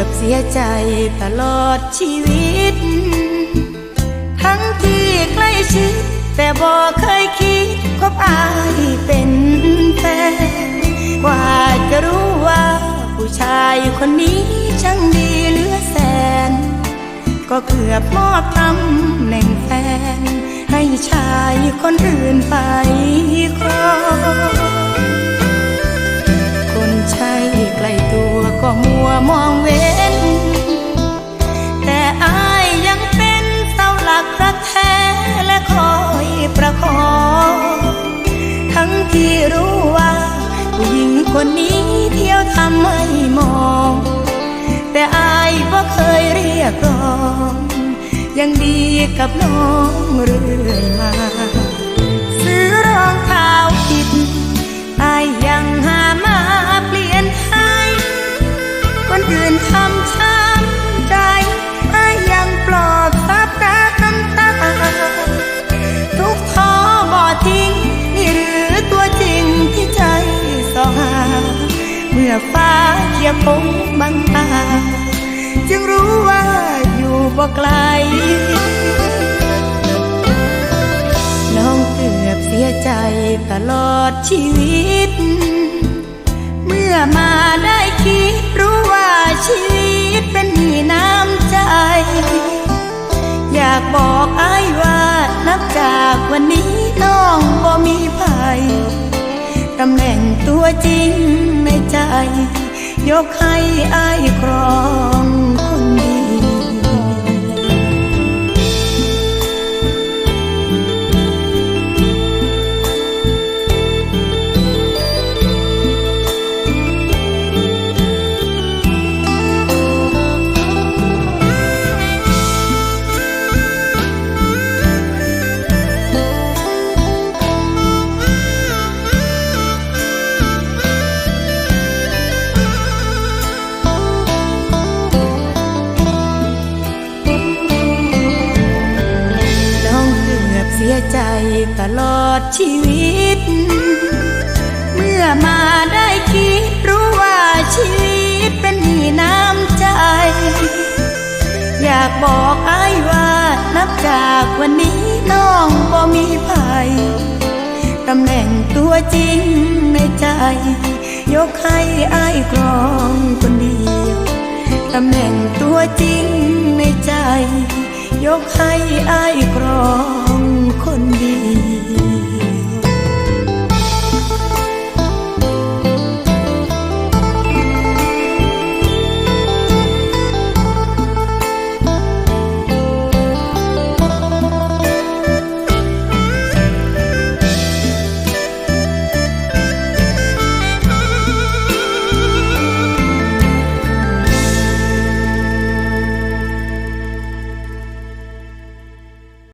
อบเสียใจตลอดชีวิต ทั้งที่ใกล้ชิด แต่บอกเคยคิดคบอายเป็นแฟนกว่าจะรู้ว่าผู้ชายคนนี้ช่างดีเหลือแสน ก็เกือบมอบตำแหน่งแฟน ให้ชายคนอื่นไป คนนี้เที่ยวทำให้มอง แต่อายบ่เคยเรียกร้อง ยังดีกับน้องเรื่อยมา เขียบพงบังตาจึงรู้ว่าอยู่บ่ไกล น้องเกือบเสียใจตลอดชีวิต เมื่อมาได้คิดรู้ว่าชีวิตเป็นหนี้น้ำใจ อยากบอกอ้ายว่านับจากวันนี้น้องบ่มีภัยตำแหน่งตัวจริงในใจ ยกให้อ้ายคร ตลอดชีวิต เมื่อมาได้คิดรู้ว่าชีวิตเป็นหนี้น้ำใจ อยากบอกไอ้ว่านับจากวันนี้น้องบ่มีภัยตำแหน่งตัวจริงในใจ ยกให้อ้ายครองคนเดียวตำแหน่งตัวจริงในใจ ยกให้อ้ายครอง